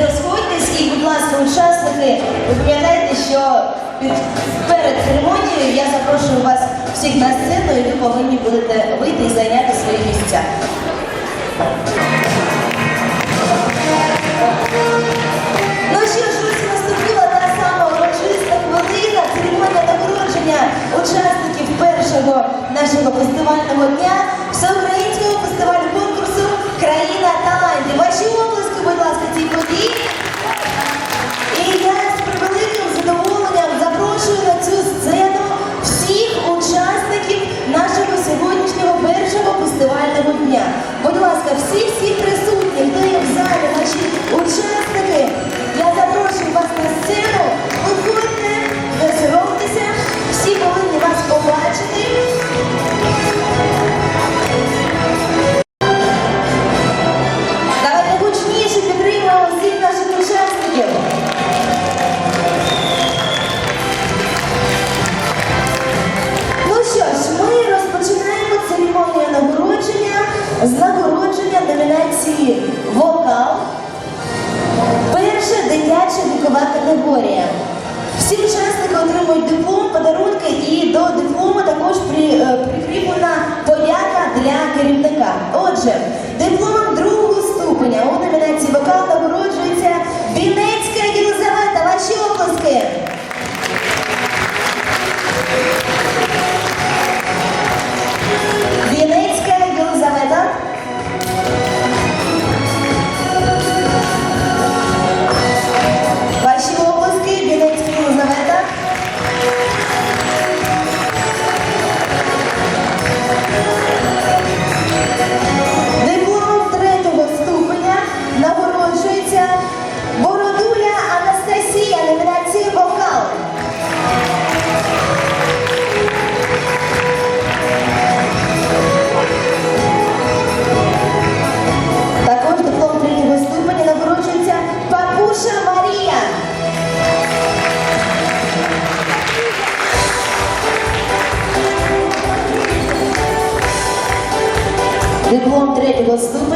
розходьтесь і, будь ласка, учасники, ви пам'ятаєте, що перед церемонією я запрошую вас всіх на сцену, і ви повинні будете вийти і зайняти свої місця. Ну що ж, ось наступила та сама урочиста хвилина, церемонія нагородження учасників першого нашого фестивального дня всеукраїнського фестивалю конкурсу Країна талантів. Ваші області. applause Tipo de Thank. вас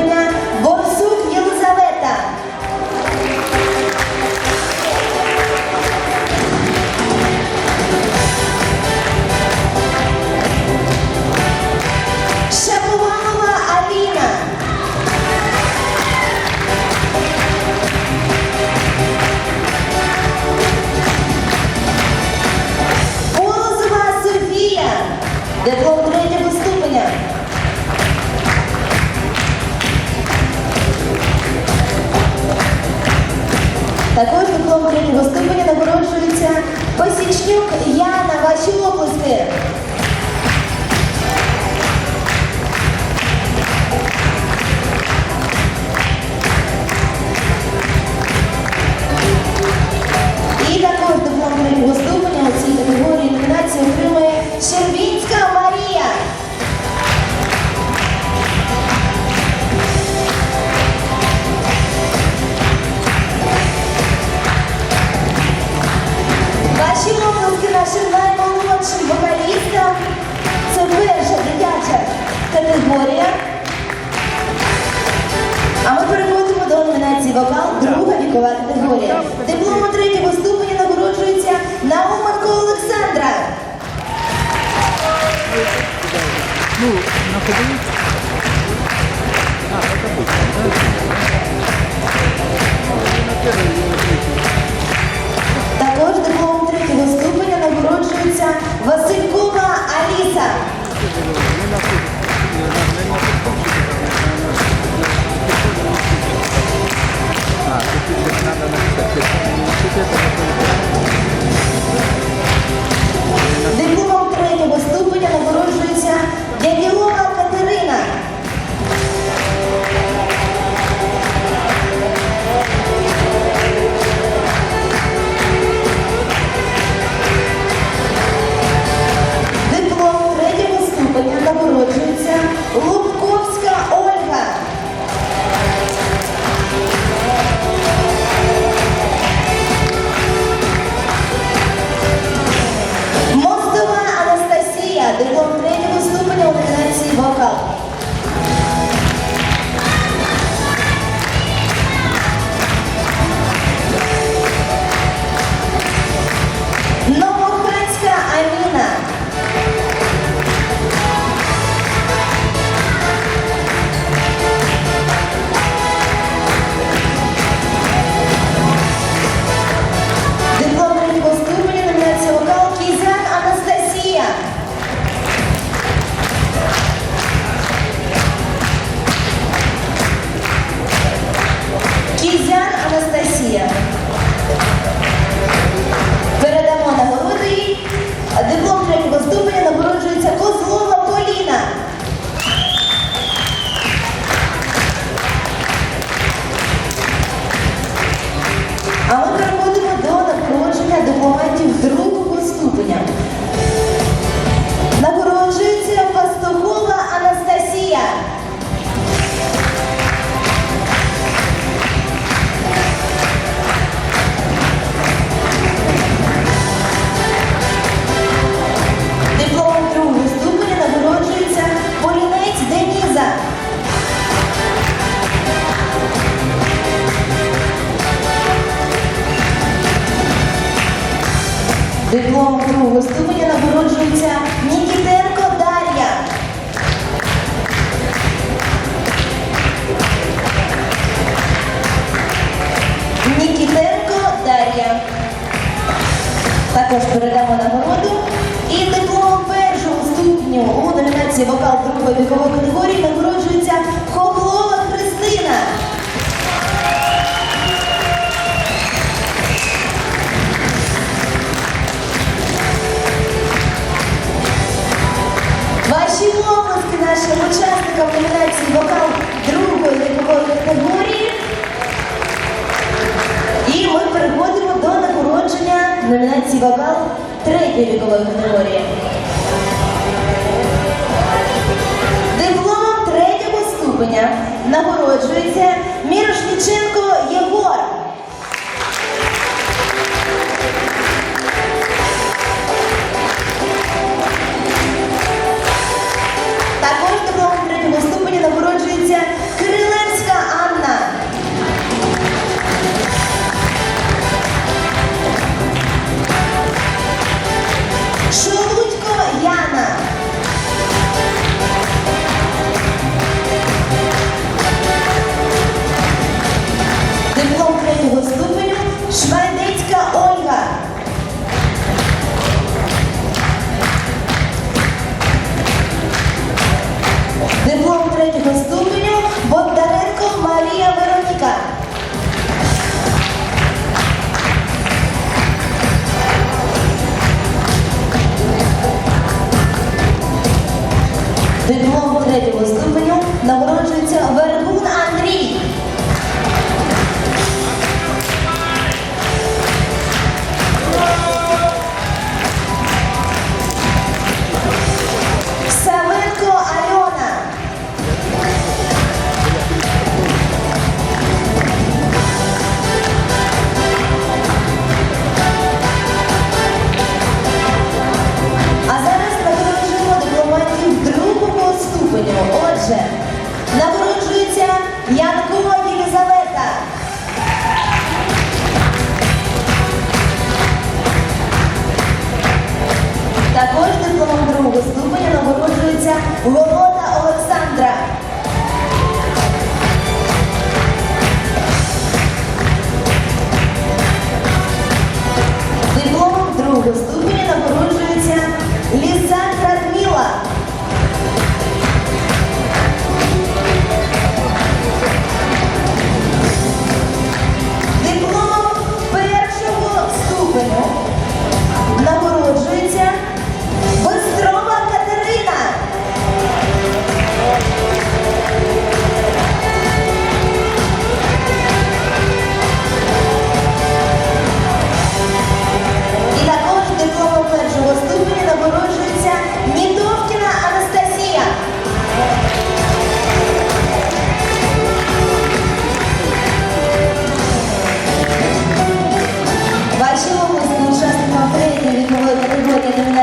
She was there. на ходу. А, это быстро, да? Ну, на первый и на третий. Також дипломом третього ступеня нагороджується Василькова Аліса. Ну, на ходу. Не, на, на, на А, тут еще надо написать. Тут это Дипломом третього ступеня нагороджується Дяділова Також передамо нагороду. І диплом першого ступеню у номінації вокал другої вікової категорії нагороджується Хохлова Христина. Ваші обласки нашим учасникам номінації вокал другої вікової категорії. І ми переходимо номінації вокал третьої вікової категорії. Диплом третього ступеня нагороджується Мірошніченко третього ступеню нагороджується Вергун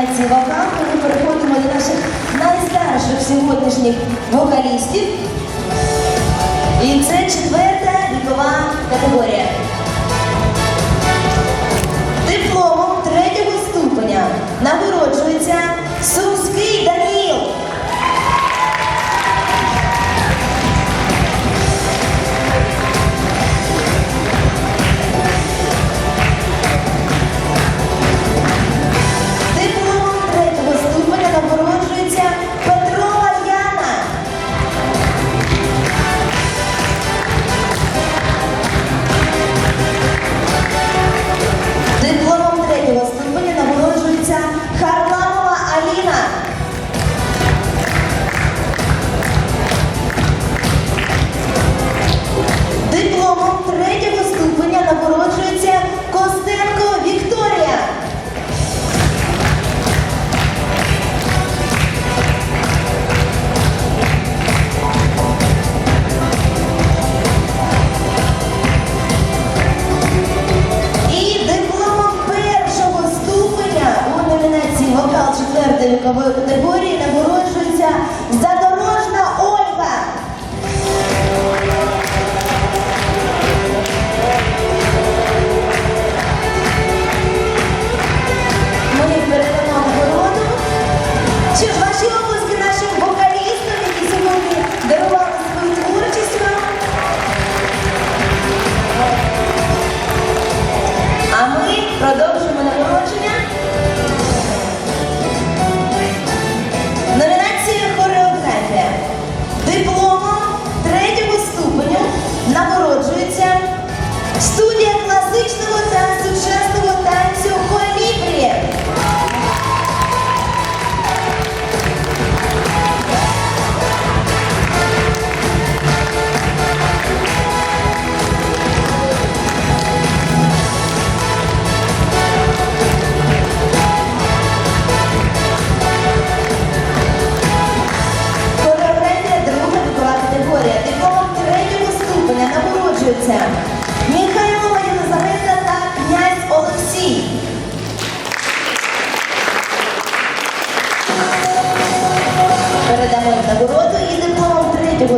станції Вокалки ми переходимо до наших найстарших сьогоднішніх вокалістів. І це четверта вікова категорія. Дипломом третього ступеня нагороджується Сумський Данило.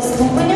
pues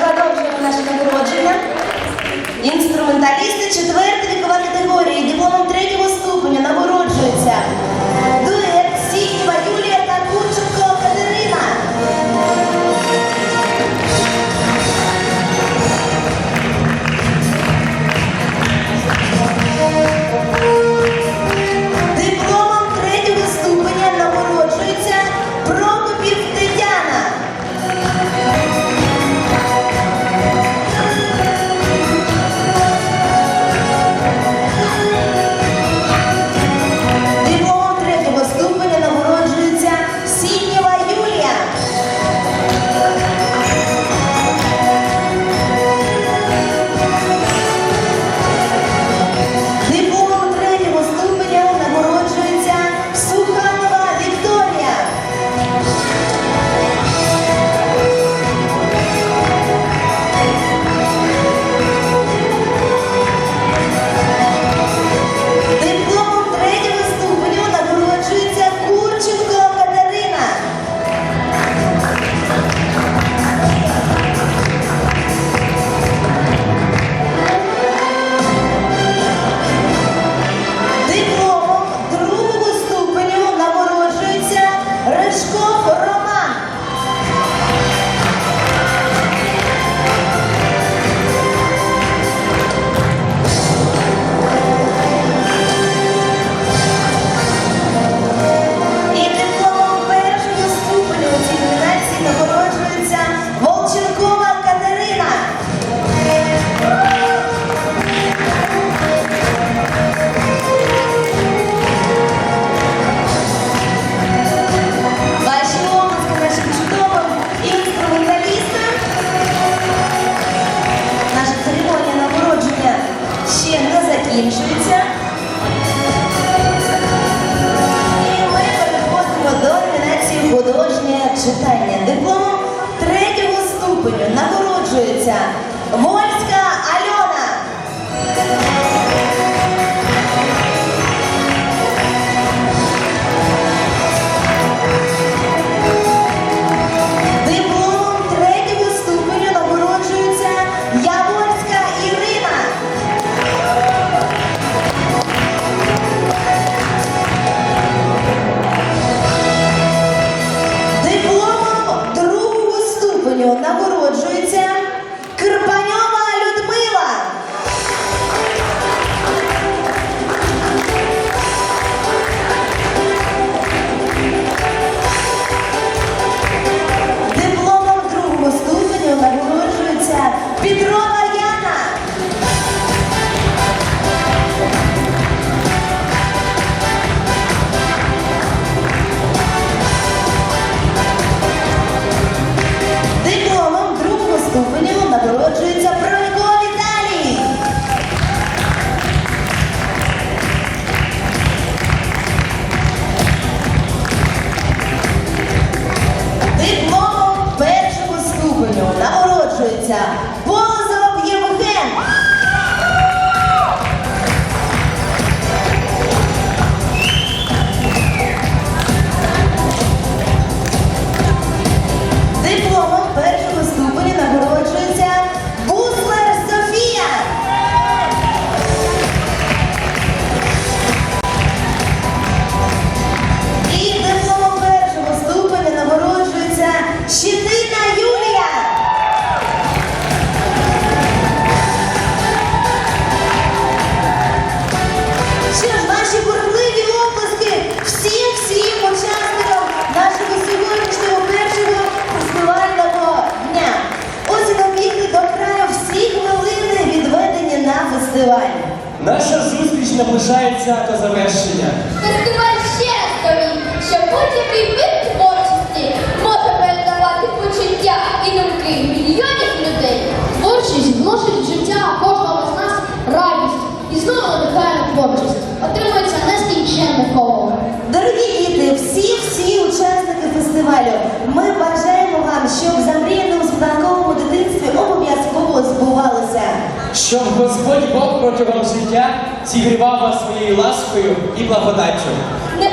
продовжуємо наше нагородження. Інструменталісти четвертої вікової категорії, дипломом третього. exatas a verso щоб Господь Бог протягом життя зігрівав вас своєю ласкою і благодаттю. Не